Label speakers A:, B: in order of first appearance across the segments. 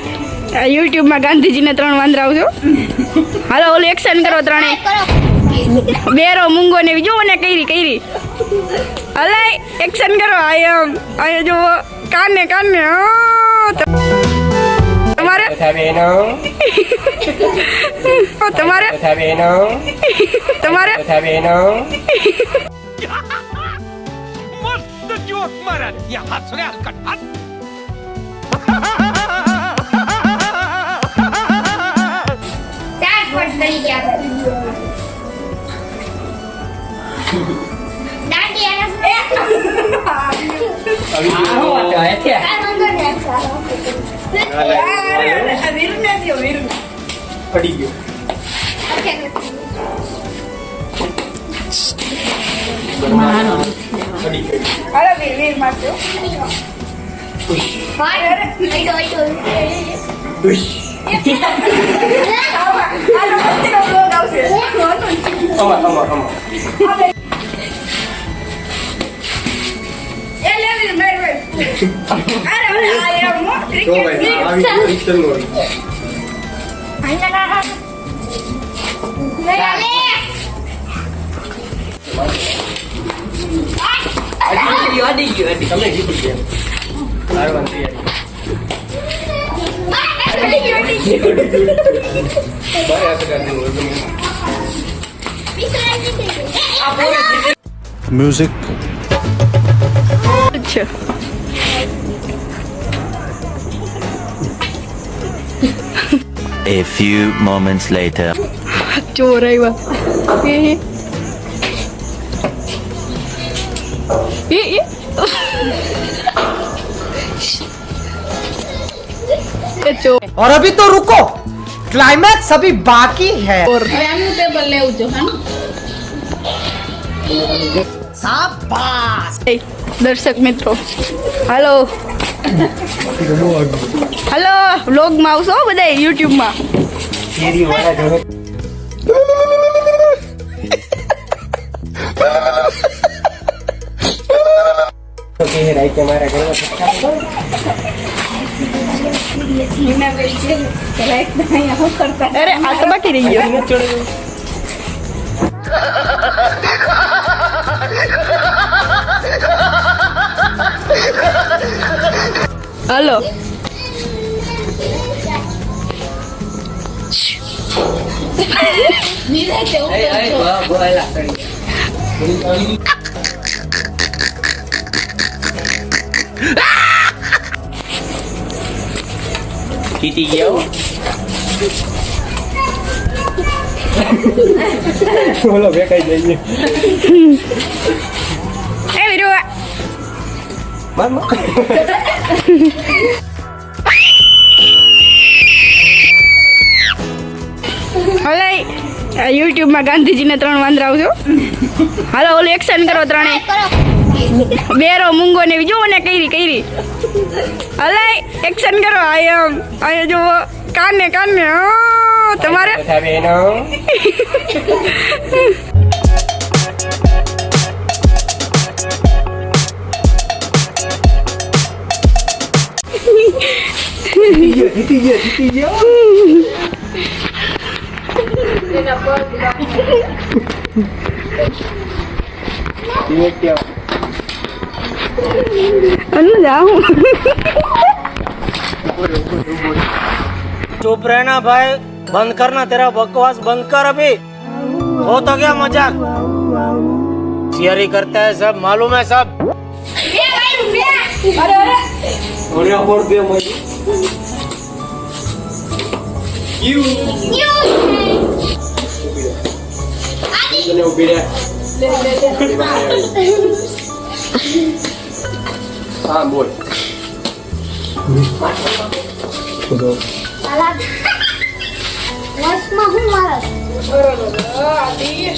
A: ભાઈ યુટ્યુબમાં ગાંધીજીને ત્રણ વાંદરાઓ છો. હાલો ઓલું એક્શન કરો ત્રણે. બેરો મૂંગો ને જો ને કઈરી કઈરી હલે એક્શન કરો. આયમ આયો જો કાને કાને તમારે? તમારે? તમારે? તમારે
B: મસ્ત જોક મારા. યા હસરે હલકટ
C: પડી ગયો. પડી ગયો.
A: હાલો વીર વીર મારજો એ લે વીર
D: Music.
E: A few moments later.
A: जो हो रहा है वह ये। ये ये,
F: और अभी तो रुको। क्लाइमेक्स अभी बाकी है।
A: और दर्शक मित्रों हेलो। હાલો વ્લોગમાં આવશો બધા યુટ્યુબમાં
C: વાળા જોડે તો
A: Alo
G: Mira đi. un Ey, ey, voy,
C: voy
B: a la
C: Kitty yo. No lo voy a caer de માર
A: હલે યુટ્યુબમાં ગાંધીજીને ત્રણ વાંદરા છો? હાલો ઓલું એક્શન કરો ત્રણે. બેરો મૂંગો ને જુઓ ને કઈરી કઈરી હલે એક્શન કરો આયમ આયા જો કાને કાને. તમારે?
H: चुप रहना भाई, बंद करना तेरा बकवास, बंद कर अभी। हो तो क्या मज़ाक। थियरी करता है सब, मालूम है सब।
A: अरे अरे।
C: Olha a borda dele, mãe. You. You. Adi. Ubira. Ah, boy. Tudo.
I: Salada. Nós marrom malas.
A: Adi.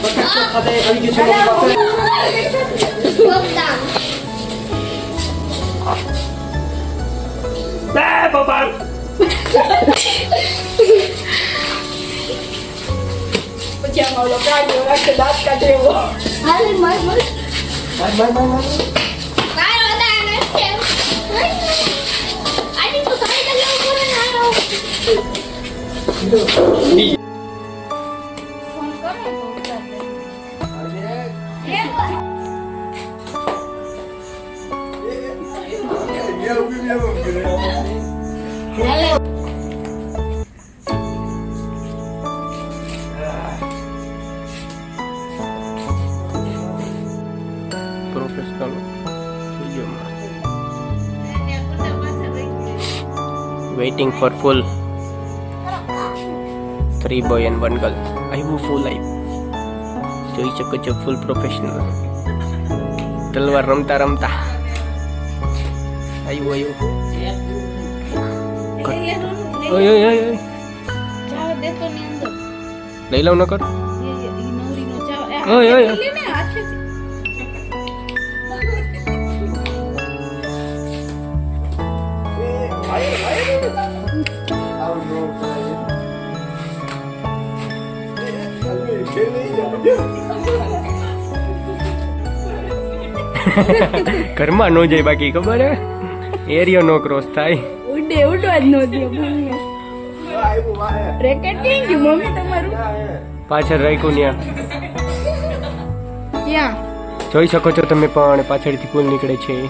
C: Bakit
I: sa
C: kada ay gitna Well
I: done.
C: Nè, bà bà.
A: Facciamo lo cambio anche l'acca che vuoi.
I: Vai, vai, vai.
C: Vai, vai, vai, vai.
I: Vai, lo dai, vai, vai. Hai detto che hai tagliato pure il
J: professional
C: for full. Full three boy one one girl will full life. જોઈ શકો છો ફૂલ professional તલવાર રમતા રમતા આવ્યું આવ્યું
G: ઓય ઓય
C: ઓય. લઈ લઉં નકર. કર
G: ઓય ઓય ઓય.
C: ઘરમાં નો જાય બાકી ખબર હે? એરિયો નો ક્રોસ થાય.
G: ઉડે ઉડવા જ નો દે
A: રેકેટ ગયું મમ્મી
G: તમારું?
C: પાછળ રાખ્યું ત્યાં
A: ક્યાં?
C: જોઈ શકો છો તમે પણ પાછળથી કુલ નીકળે છે.